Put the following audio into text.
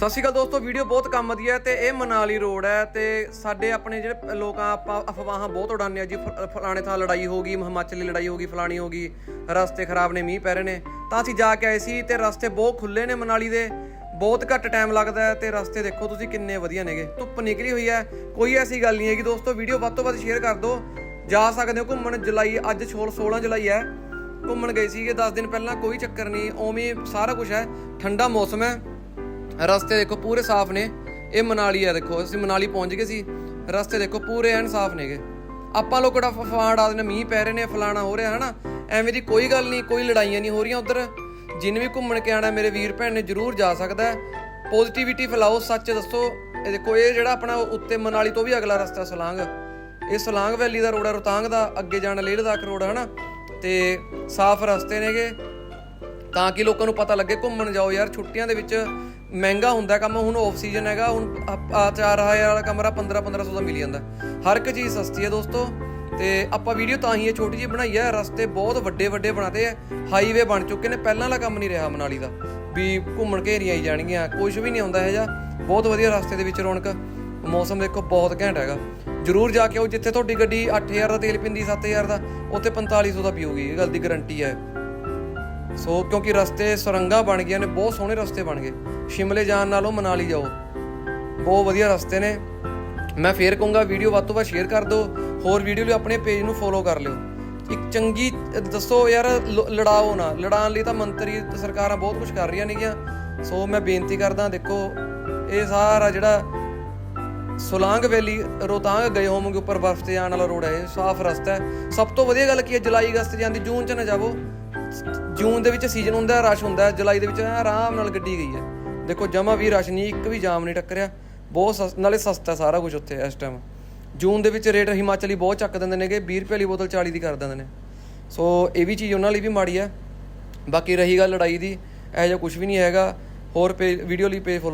ਸਤਿ ਸ਼੍ਰੀ ਅਕਾਲ ਦੋਸਤੋ, ਵੀਡੀਓ ਬਹੁਤ ਕੰਮ ਦੀ ਹੈ ਤੇ ਇਹ ਮਨਾਲੀ ਰੋਡ ਹੈ ਤੇ ਸਾਡੇ ਆਪਣੇ ਜਿਹੜੇ ਲੋਕਾਂ ਆਪਾਂ ਅਫਵਾਹਾਂ ਬਹੁਤ ਉਡਾਉਂਦੇ ਆ ਜੀ ਫਲਾਣੇ ਥਾਂ ਲੜਾਈ ਹੋ ਗਈ, ਹਿਮਾਚਲੀ ਲੜਾਈ ਹੋ ਗਈ, ਫਲਾਣੀ ਹੋ ਗਈ, ਰਸਤੇ ਖਰਾਬ ਨੇ, ਮੀਂਹ ਪੈ ਰਹੇ ਨੇ, ਤਾਂ ਅਸੀਂ ਜਾ ਕੇ ਆਏ ਸੀ ਤੇ ਰਸਤੇ ਬਹੁਤ ਖੁੱਲੇ ਨੇ ਮਨਾਲੀ ਦੇ, ਬਹੁਤ ਘੱਟ ਟਾਈਮ ਲੱਗਦਾ ਹੈ ਤੇ ਰਸਤੇ ਦੇਖੋ ਤੁਸੀਂ ਕਿੰਨੇ ਵਧੀਆ ਨੇਗੇ, ਧੁੱਪ ਨਿਕਲੀ ਹੋਈ ਹੈ, ਕੋਈ ਐਸੀ ਗੱਲ ਨਹੀਂ ਹੈਗੀ ਦੋਸਤੋ, ਵੀਡੀਓ ਵੱਧ ਤੋਂ ਵੱਧ ਸ਼ੇਅਰ ਕਰ ਦਿਓ, ਜਾ ਸਕਦੇ ਹੋ ਘੁੰਮਣ, ਜੁਲਾਈ, ਅੱਜ 16 ਜੁਲਾਈ ਹੈ, ਘੁੰਮਣ ਗਏ ਸੀਗੇ 10 ਦਿਨ ਪਹਿਲਾਂ ਕੋਈ ਚੱਕਰ ਨਹੀਂ, ਉਵੇਂ ਸਾਰਾ ਕੁਝ ਹੈ, ਠੰਡਾ ਮੌਸਮ ਹੈ। ਰਸਤੇ ਦੇਖੋ ਪੂਰੇ ਸਾਫ਼ ਨੇ। ਇਹ ਮਨਾਲੀ ਆ ਦੇਖੋ, ਅਸੀਂ ਮਨਾਲੀ ਪਹੁੰਚ ਗਏ ਸੀ। ਰਸਤੇ ਦੇਖੋ ਪੂਰੇ ਐਨ ਸਾਫ਼ ਨੇਗੇ। ਆਪਾਂ ਲੋਕ ਕਿਹੜਾ ਫਫਾੜ ਆ ਨੇ ਮੀਂਹ ਪੈ ਰਹੇ ਨੇ, ਫਲਾਣਾ ਹੋ ਰਿਹਾ, ਹਨਾ? ਐਵੇਂ ਦੀ ਕੋਈ ਗੱਲ ਨਹੀਂ, ਕੋਈ ਲੜਾਈਆਂ ਨਹੀਂ ਹੋ ਰਹੀਆਂ ਉਧਰ। ਜਿੰਨੇ ਵੀ ਘੁੰਮਣ ਕੇ ਆਣਾ ਮੇਰੇ ਵੀਰ ਭੈਣ ਨੇ ਜਰੂਰ ਜਾ ਸਕਦਾ ਹੈ। ਪੋਜ਼ਿਟਿਵਿਟੀ ਫੈਲਾਓ, ਸੱਚ ਦੱਸੋ। ਇਹ ਦੇਖੋ, ਇਹ ਜਿਹੜਾ ਆਪਣਾ ਉੱਤੇ ਮਨਾਲੀ ਤੋਂ ਵੀ ਅਗਲਾ ਰਸਤਾ ਸਲਾਂਗ। ਇਹ ਸਲਾਂਗ ਵੈਲੀ ਦਾ ਰੋਡ ਹੈ ਰੋਤਾਂਗ ਦਾ, ਅੱਗੇ ਜਾਣਾ ਲੇਹ ਲਦਾਖ ਰੋਡ ਹੈ ਹਨਾ? ਤੇ ਸਾਫ਼ ਰਸਤੇ ਨੇਗੇ। ਤਾਂ ਕਿ ਲੋਕਾਂ ਨੂੰ ਪਤਾ ਲੱਗੇ ਘੁੰਮਣ ਜਾਓ ਯਾਰ, ਛੁੱਟੀਆਂ ਦੇ ਵਿੱਚ ਮਹਿੰਗਾ ਹੁੰਦਾ ਕੰਮ, ਹੁਣ ਆਫ ਸੀਜ਼ਨ ਹੈਗਾ, ਹੁਣ ਆ 4000 ਵਾਲਾ ਕਮਰਾ 15 1500 ਦਾ ਮਿਲ ਜਾਂਦਾ। ਹਰ ਇੱਕ ਚੀਜ਼ ਸਸਤੀ ਹੈ ਦੋਸਤੋ, ਤੇ ਆਪਾਂ ਵੀਡੀਓ ਤਾਂ ਹੀ ਇਹ ਛੋਟੀ ਜਿਹੀ ਬਣਾਈ ਹੈ, ਰਸਤੇ ਬਹੁਤ ਵੱਡੇ ਵੱਡੇ ਬਣਾਤੇ ਹੈ ਹਾਈਵੇ ਬਣ ਚੁੱਕੇ ਨੇ, ਪਹਿਲਾਂ ਵਾਲਾ ਕੰਮ ਨਹੀਂ ਰਿਹਾ ਮਨਾਲੀ ਦਾ, ਵੀ ਘੁੰਮਣ ਘੇਰੀਆਂ ਹੀ ਜਾਣਗੀਆਂ ਕੁਝ ਵੀ ਨਹੀਂ ਆਉਂਦਾ ਇਹ ਜਾ ਬਹੁਤ ਵਧੀਆ ਰਸਤੇ ਦੇ ਵਿੱਚ ਰੌਣਕ, ਮੌਸਮ ਦੇਖੋ ਬਹੁਤ ਘੈਂਟ ਹੈਗਾ। ਜਰੂਰ ਜਾ ਕੇ ਆਓ, ਜਿੱਥੇ ਤੁਹਾਡੀ ਗੱਡੀ 8000 ਦਾ ਤੇਲ ਪਿੰਦੀ 7000 ਦਾ, ਉੱਥੇ 4500 ਦਾ ਪੀਊਗੀ, ਇਹ ਗੱਲ ਦੀ ਗਾਰੰਟੀ ਹੈ। ਸੋ ਕਿਉਂਕਿ ਰਸਤੇ ਸੁਰੰਗਾਂ ਬਣ ਗਈਆਂ ਨੇ, ਬਹੁਤ ਸੋਹਣੇ ਰਸਤੇ ਬਣ ਗਏ। ਸ਼ਿਮਲੇ ਜਾਣ ਨਾਲੋਂ ਮਨਾਲੀ ਜਾਓ। ਬਹੁਤ ਵਧੀਆ ਰਸਤੇ ਨੇ। ਮੈਂ ਫੇਰ ਕਹੂੰਗਾ, ਵੀਡੀਓ ਵੱਧ ਤੋਂ ਵੱਧ ਸ਼ੇਅਰ ਕਰ ਦਿਓ। ਹੋਰ ਵੀਡੀਓ ਲਈ ਆਪਣੇ ਪੇਜ ਨੂੰ ਫੋਲੋ ਕਰ ਲਿਓ। ਇੱਕ ਚੰਗੀ ਦੱਸੋ ਯਾਰ ਲੜਾਓ ਨਾ। ਲੜਾਉਣ ਲਈ ਤਾਂ ਮੰਤਰੀ ਸਰਕਾਰਾਂ ਬਹੁਤ ਕੁਝ ਕਰ ਰਹੀਆਂ ਨੇਗੀਆਂ। ਸੋ ਮੈਂ ਬੇਨਤੀ ਕਰਦਾ, ਦੇਖੋ, ਇਹ ਸਾਰਾ ਜਿਹੜਾ ਸੁਲਾਂਗ ਵੈਲੀ ਰੋਤਾਂਗ ਗਏ ਹੋਵੋਗੇ ਉੱਪਰ ਬਰਫ਼ ਤੇ ਜਾਣ ਵਾਲਾ ਰੋਡ ਹੈ, ਇਹ ਸਾਫ਼ ਰਸਤਾ ਹੈ। ਸਭ ਤੋਂ ਵਧੀਆ ਗੱਲ ਕੀ ਹੈ, ਜੁਲਾਈ ਅਗਸਤ ਜਾਂਦੀ, ਜੂਨ ਚ ਨਾ ਜਾਵੋ। ਜੂਨ ਦੇ ਵਿੱਚ ਸੀਜ਼ਨ ਹੁੰਦਾ ਰਸ਼ ਹੁੰਦਾ, ਜੁਲਾਈ ਦੇ ਵਿੱਚ ਆਰਾਮ ਨਾਲ ਗੱਡੀ ਗਈ ਹੈ। ਦੇਖੋ, ਜਮਾ ਵੀ ਰਸ਼ ਨਹੀਂ, ਇੱਕ ਵੀ ਜਾਮ ਨਹੀਂ ਟੱਕਰਿਆ। ਬਹੁਤ ਸਸ- ਨਾਲੇ ਸਸਤਾ ਸਾਰਾ ਕੁਝ ਉੱਥੇ ਇਸ ਟਾਈਮ ਜੂਨ ਦੇ ਵਿੱਚ ਰੇਟ ਹਿਮਾਚਲੀ ਬਹੁਤ ਚੱਕ ਦਿੰਦੇ ਨੇਗੇ 20 ਰੁਪਏ ਵਾਲੀ ਬੋਤਲ 40 ਦੀ ਕਰ ਦਿੰਦੇ ਨੇ। ਸੋ, ਇਹ ਵੀ ਚੀਜ਼ ਉਹਨਾਂ ਲਈ ਵੀ ਮਾੜੀ ਹੈ। ਬਾਕੀ ਰਹੀ ਗੱਲ ਲੜਾਈ ਦੀ, ਇਹੋ ਜਿਹਾ ਕੁਝ ਵੀ ਨਹੀਂ ਹੈਗਾ। ਹੋਰ ਪੇ ਵੀਡੀਓ ਲਈ ਪੇਜ ਫੋਲੋ